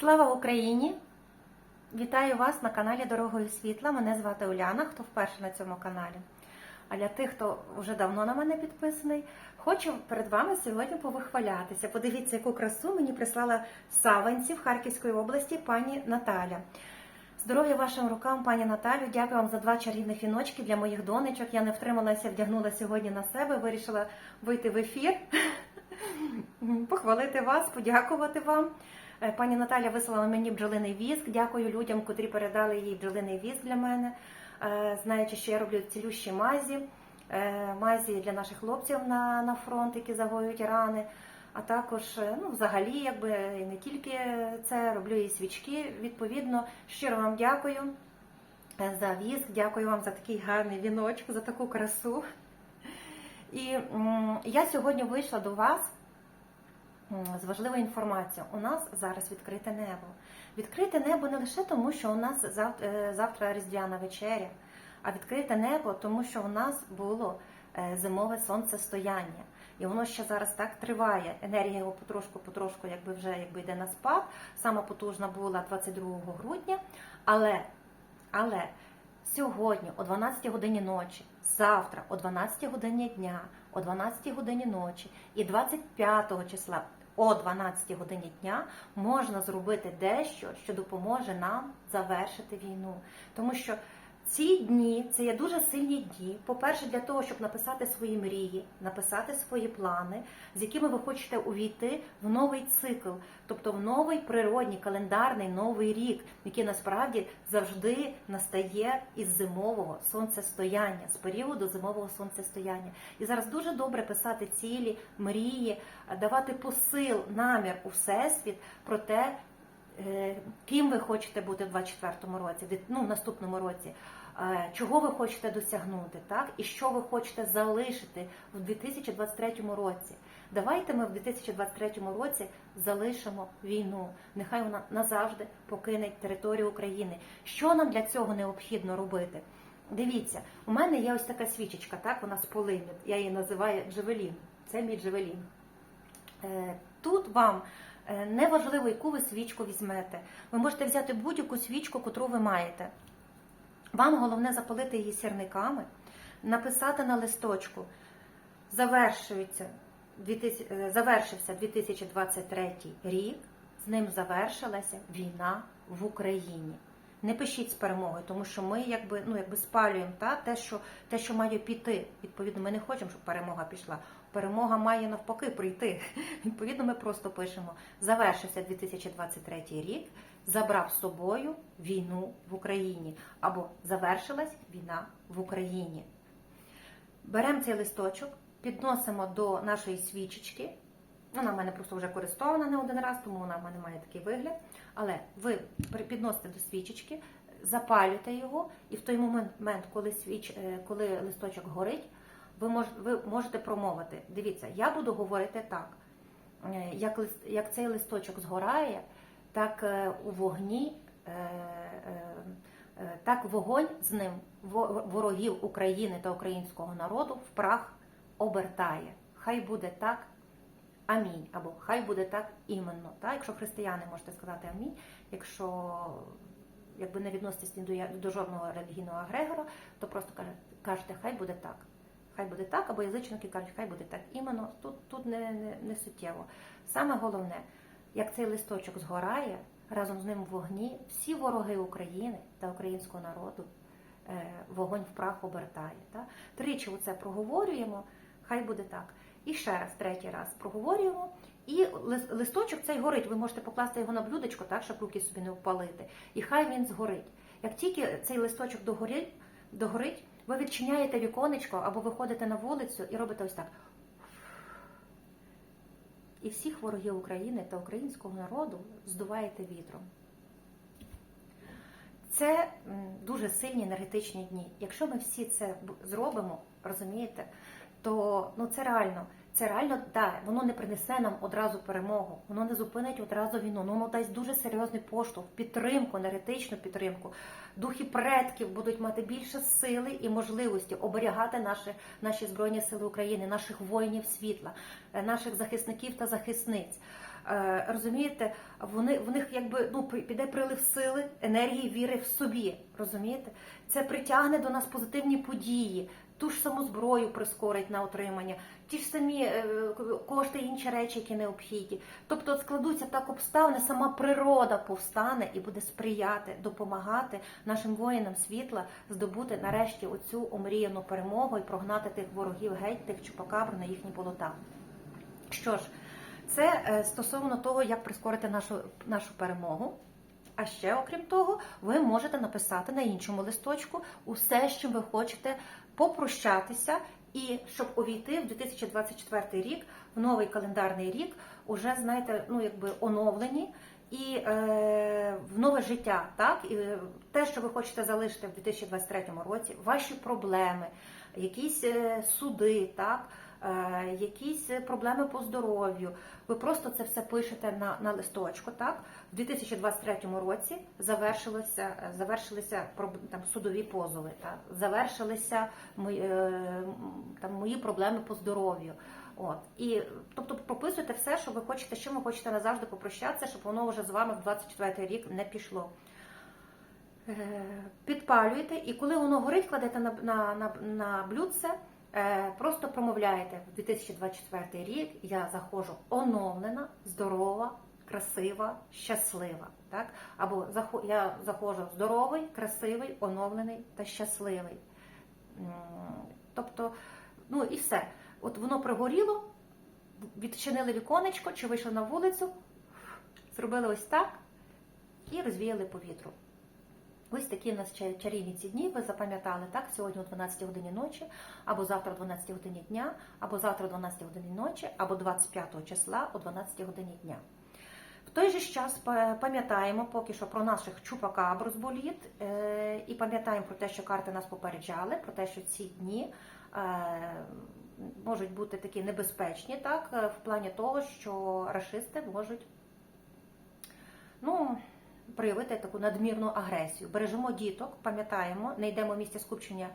Слава Україні! Вітаю вас на каналі Дорогою Світла. Мене звати Уляна, хто вперше на цьому каналі. А для тих, хто вже давно на мене підписаний, хочу перед вами сьогодні повихвалятися. Подивіться, яку красу мені прислала з Саванців Харківської області пані Наталя. Здоров'я вашим рукам, пані Наталю. Дякую вам за два чарівних віночки для моїх донечок. Я не втрималася, вдягнула сьогодні на себе. Вирішила вийти в ефір, похвалити вас, подякувати вам. Е, Пані Наталя вислала мені бджолиний віск. Дякую людям, котрі передали їй бджолиний віск для мене. Е, Знаючи, що я роблю цілющі мазі, е, мазі для наших хлопців на, на фронт, які загоюють рани. А також, ну, взагалі, якби не тільки це роблю і свічки. Відповідно, щиро вам дякую за віск, дякую вам за такий гарний віночок, за таку красу. І я сьогодні вийшла до вас з важливою інформацією. У нас зараз відкрите небо. Відкрите небо не лише тому, що у нас е, завтра різдвяна вечеря, а відкрите небо, тому що у нас було е, зимове сонцестояння. І воно ще зараз так триває. Енергія його потрошку-потрошку, якби вже якби йде на спад. Сама потужна була 22 грудня. Але, але сьогодні, о 12 годині ночі, завтра, о 12 годині дня, о 12 годині ночі і 25 числа о 12 годині дня можна зробити дещо, що допоможе нам завершити війну. Тому що ці дні це є дуже сильні дні. По-перше, для того, щоб написати свої мрії, написати свої плани, з якими ви хочете увійти в новий цикл, тобто в новий природній календарний новий рік, який насправді завжди настає із зимового сонцестояння, з періоду зимового сонцестояння. І зараз дуже добре писати цілі, мрії, давати посил, намір у всесвіт про те, ким ви хочете бути в 24-му році, ну, в наступному році, е, чого ви хочете досягнути, так? і що ви хочете залишити в 2023 році. Давайте ми в 2023 році залишимо війну. Нехай вона назавжди покине територію України. Що нам для цього необхідно робити? Дивіться, у мене є ось така свічечка, так, вона з полиню. Я її називаю Джевелін. Це мій Джевелін. Е, Тут вам е, неважливо, яку ви свічку візьмете. Ви можете взяти будь-яку свічку, котру ви маєте. Вам головне запалити її сірниками, написати на листочку. Завершується 2000 е, завершився 2023 рік, з ним завершилася війна в Україні. Не пишіть з перемогою, тому що ми якби ну якби спалюємо та те, що те, що має піти. Відповідно, ми не хочемо, щоб перемога пішла. Перемога має навпаки прийти. Відповідно, ми просто пишемо: завершився 2023 рік, забрав з собою війну в Україні або завершилась війна в Україні. Беремо цей листочок, підносимо до нашої свічечки. Вона в мене просто вже користована не один раз, тому вона в мене має такий вигляд. Але ви підносите до свічечки, запалюєте його, і в той момент, коли, свіч, е, коли листочок горить, ви можете, ви можете промовити. Дивіться, я буду говорити так. Е, Як, лист- як цей листочок згорає, так е, у вогні, е, так вогонь з ним во- ворогів України та українського народу в прах обертає. Хай буде так. Амінь. Або хай буде так іменно. Так? Якщо християни можете сказати амінь, якщо якби не відноситесь до, жодного релігійного агрегора, то просто каже- кажете, хай буде так. Хай буде так, або язичники кажуть, хай буде так іменно. Тут, тут не, не, не суттєво. Саме головне, як цей листочок згорає, разом з ним в вогні всі вороги України та українського народу е, вогонь в прах обертає. Так? Тричі оце проговорюємо, хай буде так. І ще раз, третій раз проговорюємо. І листочок цей горить. Ви можете покласти його на блюдечко, так, щоб руки собі не впалити. І хай він згорить. Як тільки цей листочок догорить, догорить, ви відчиняєте віконечко або виходите на вулицю і робите ось так. І всіх ворогів України та українського народу здуваєте вітром. Це дуже сильні енергетичні дні. Якщо ми всі це зробимо, розумієте, то ну це реально. Це реально да, воно не принесе нам одразу перемогу, воно не зупинить одразу війну. Ну, воно дасть дуже серйозний поштовх, підтримку, енергетичну підтримку. Духи предків будуть мати більше сили і можливості оберігати наші, наші збройні сили України, наших воїнів світла, е, наших захисників та захисниць. Е, Розумієте, вони в них якби ну піде прилив сили, енергії, віри в собі. Розумієте, це притягне до нас позитивні події. Ту ж саму зброю прискорить на отримання, ті ж самі е, кошти, інші речі, які необхідні. Тобто складуться так обставини, сама природа повстане і буде сприяти, допомагати нашим воїнам світла здобути нарешті оцю омріяну перемогу і прогнати тих ворогів геть, тих чупакабр на їхні болота. Що ж, це е, стосовно того, як прискорити нашу, нашу перемогу. А ще, окрім того, ви можете написати на іншому листочку усе, чим ви хочете попрощатися, і щоб увійти в 2024 рік, в новий календарний рік, уже знаєте, ну якби оновлені і е, в нове життя, так і е, те, що ви хочете залишити в 2023 році, ваші проблеми, якісь е, суди, так. Е, Якісь проблеми по здоров'ю, ви просто це все пишете на, на листочку. Так в 2023 році е, завершилися там судові позови, так завершилися мої, е, там мої проблеми по здоров'ю. От і тобто прописуйте все, що ви хочете, чим ви хочете назавжди попрощатися, щоб воно вже з вами в 24 рік не пішло. Підпалюєте, і коли воно горить, кладете на, на, на, на блюдце, просто промовляєте в 2024 рік я заходжу оновлена, здорова, красива, щаслива. Так? Або я заходжу здоровий, красивий, оновлений та щасливий. Тобто, ну і все. От воно пригоріло, відчинили віконечко, чи вийшли на вулицю, зробили ось так і розвіяли повітру. Ось такі в нас ча- чарівні ці дні. Ви запам'ятали так? Сьогодні о 12 годині ночі, або завтра о 12 годині дня, або завтра о 12 годині ночі, або 25 числа о 12 годині дня. В той же час пам'ятаємо поки що про наших чупакабр з боліт, е, і пам'ятаємо про те, що карти нас попереджали, про те, що ці дні е, можуть бути такі небезпечні, так, е, в плані того, що рашисти можуть проявити таку надмірну агресію. Бережемо діток, пам'ятаємо, не йдемо в місце скупчення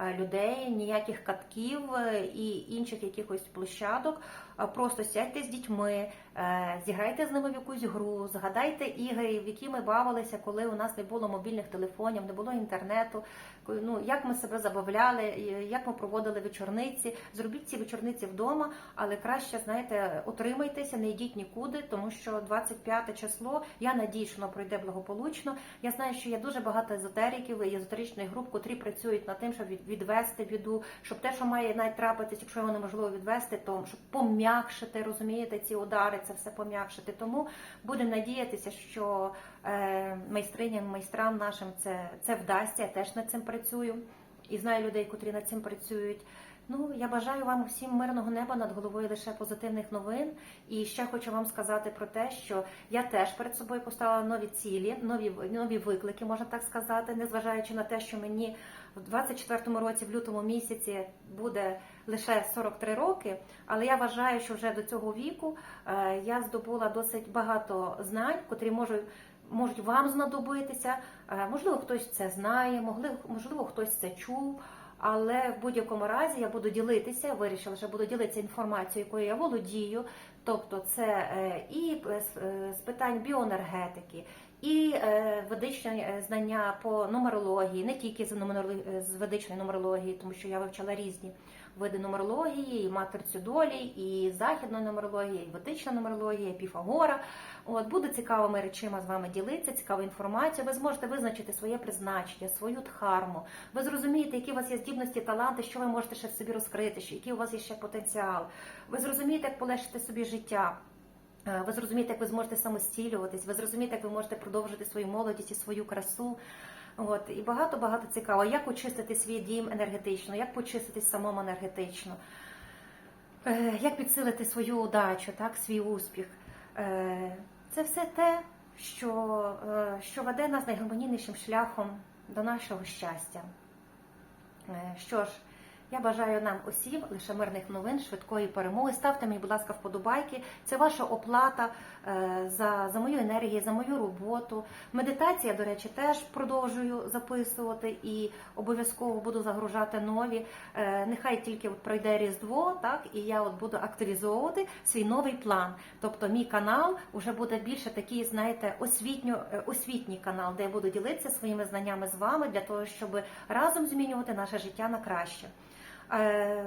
е, людей, ніяких катків е, і інших якихось площадок. А Просто сядьте з дітьми, е, зіграйте з ними в якусь гру, згадайте ігри, в які ми бавилися, коли у нас не було мобільних телефонів, не було інтернету. Ну як ми себе забавляли, як ми проводили вечорниці. Зробіть ці вечорниці вдома, але краще знаєте, утримайтеся, не йдіть нікуди, тому що 25 число. Я надію, що воно пройде благополучно. Я знаю, що є дуже багато езотериків і езотеричних груп, котрі працюють над тим, щоб відвести біду, щоб те, що має навіть трапитись, якщо його неможливо відвести, то щоб пом'якшити, розумієте, ці удари, це все пом'якшити. Тому будемо надіятися, що е, майстриням, майстрам нашим це, це вдасться. Я теж над цим працюю і знаю людей, котрі над цим працюють. Ну, я бажаю вам всім мирного неба над головою лише позитивних новин. І ще хочу вам сказати про те, що я теж перед собою поставила нові цілі, нові нові виклики, можна так сказати, незважаючи на те, що мені в 24-му році, в лютому місяці, буде лише 43 роки. Але я вважаю, що вже до цього віку е, я здобула досить багато знань, котрі можуть. Можуть вам знадобитися, Е, можливо, хтось це знає, можливо, хтось це чув. Але в будь-якому разі я буду ділитися, вирішила, що буду ділитися інформацією, якою я володію. Тобто, це е, і з питань біоенергетики, і е, ведичні е, знання по нумерології, не тільки з з ведичної нумерології, тому що я вивчала різні види нумерології, і матрицю долі, і західної нумерології, і ведична нумерологія, і піфагора. От буду цікавими речима з вами ділитися, цікаву інформацію. Ви зможете визначити своє призначення, свою дхарму. Ви зрозумієте, які у вас є здібності, таланти, що ви можете ще собі розкрити, що який у вас є ще потенціал. Ви зрозумієте, як полегшити собі життя. Е, Ви зрозумієте, як ви зможете самостілюватись, ви зрозумієте, як ви можете продовжити свою молодість і свою красу. От і багато багато цікаво, як очистити свій дім енергетично, як почиститись самому енергетично, е, як підсилити свою удачу, так, свій успіх. Е, Це все те, що, що веде нас найгармонійнішим шляхом до нашого щастя. Що ж, Я бажаю нам усім лише мирних новин, швидкої перемоги. Ставте мені, будь ласка, вподобайки. Це ваша оплата е, за, за мою енергію, за мою роботу. Медитація, до речі, теж продовжую записувати і обов'язково буду загружати нові. Е, Нехай тільки пройде Різдво, так і я от буду активізовувати свій новий план. Тобто, мій канал вже буде більше такий, знаєте, освітньо, е, освітній канал, де я буду ділитися своїми знаннями з вами для того, щоб разом змінювати наше життя на краще. Е, е,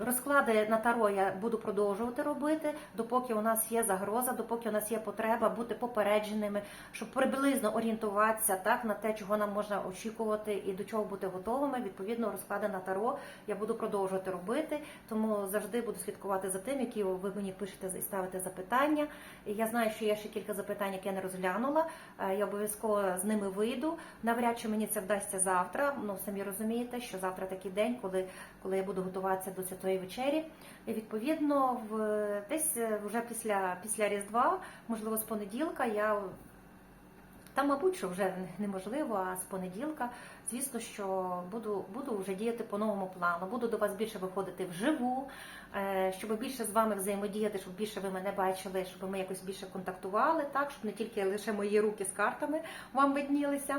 Розклади на таро я буду продовжувати робити, допоки у нас є загроза, допоки у нас є потреба бути попередженими, щоб приблизно орієнтуватися так на те, чого нам можна очікувати і до чого бути готовими. Відповідно, розклади на таро я буду продовжувати робити, тому завжди буду слідкувати за тим, які ви мені пишете і ставите запитання. Я знаю, що є ще кілька запитань, які я не розглянула. Е, Я обов'язково з ними вийду. Навряд чи мені це вдасться завтра. Ну самі розумієте, що завтра такий день, коли, коли я буду готуватися до святої вечері. І відповідно, в десь е, вже після, після Різдва, можливо, з понеділка, я та, мабуть, що вже неможливо, а з понеділка, звісно, що буду, буду вже діяти по новому плану. Буду до вас більше виходити вживу, е, щоб більше з вами взаємодіяти, щоб більше ви мене бачили, щоб ми якось більше контактували, так, щоб не тільки лише мої руки з картами вам виднілися.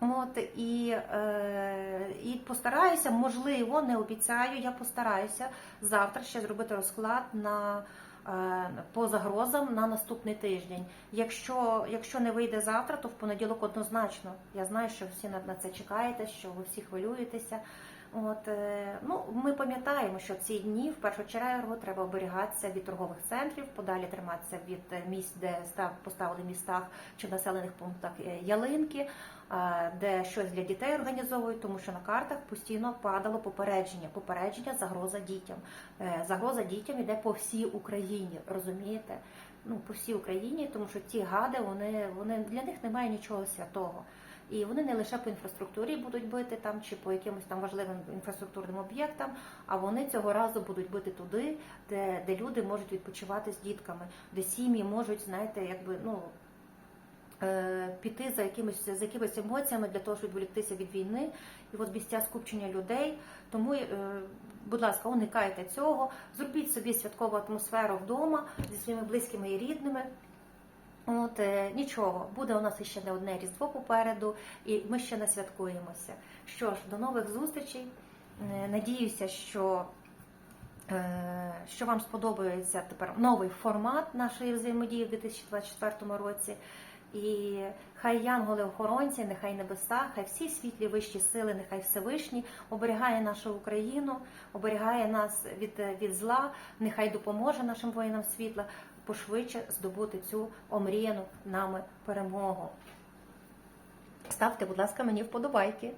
От і, е, і постараюся, можливо, не обіцяю, я постараюся завтра ще зробити розклад на е, по загрозам на наступний тиждень. Якщо, якщо не вийде завтра, то в понеділок однозначно. Я знаю, що всі на, це чекаєте, що ви всі хвилюєтеся. От е, ну ми пам'ятаємо, що в ці дні в першу чергу треба оберігатися від торгових центрів, подалі триматися від місць, де став поставили містах чи в населених пунктах е, ялинки, де щось для дітей організовують, тому що на картах постійно падало попередження. Попередження загроза дітям. Е, Загроза дітям іде по всій Україні, розумієте? Ну по всій Україні, тому що ті гади, вони вони для них немає нічого святого. І вони не лише по інфраструктурі будуть бити там чи по якимось там важливим інфраструктурним об'єктам, а вони цього разу будуть бити туди, де, де люди можуть відпочивати з дітками, де сім'ї можуть, знаєте, якби ну. Е, Піти за якимись за якимись емоціями для того, щоб відволіктися від війни, і от місця скупчення людей. Тому, е, будь ласка, уникайте цього, зробіть собі святкову атмосферу вдома зі своїми близькими і рідними. От е, нічого, буде у нас ще не одне різдво попереду, і ми ще не святкуємося. Що ж, до нових зустрічей. Надіюся, що, що вам сподобається тепер новий формат нашої взаємодії в 2024 році. І хай янголи-охоронці, нехай небеса, хай всі світлі вищі сили, нехай Всевишні оберігає нашу Україну, оберігає нас від, від зла, нехай допоможе нашим воїнам світла пошвидше здобути цю омріяну нами перемогу. Ставте, будь ласка, мені вподобайки.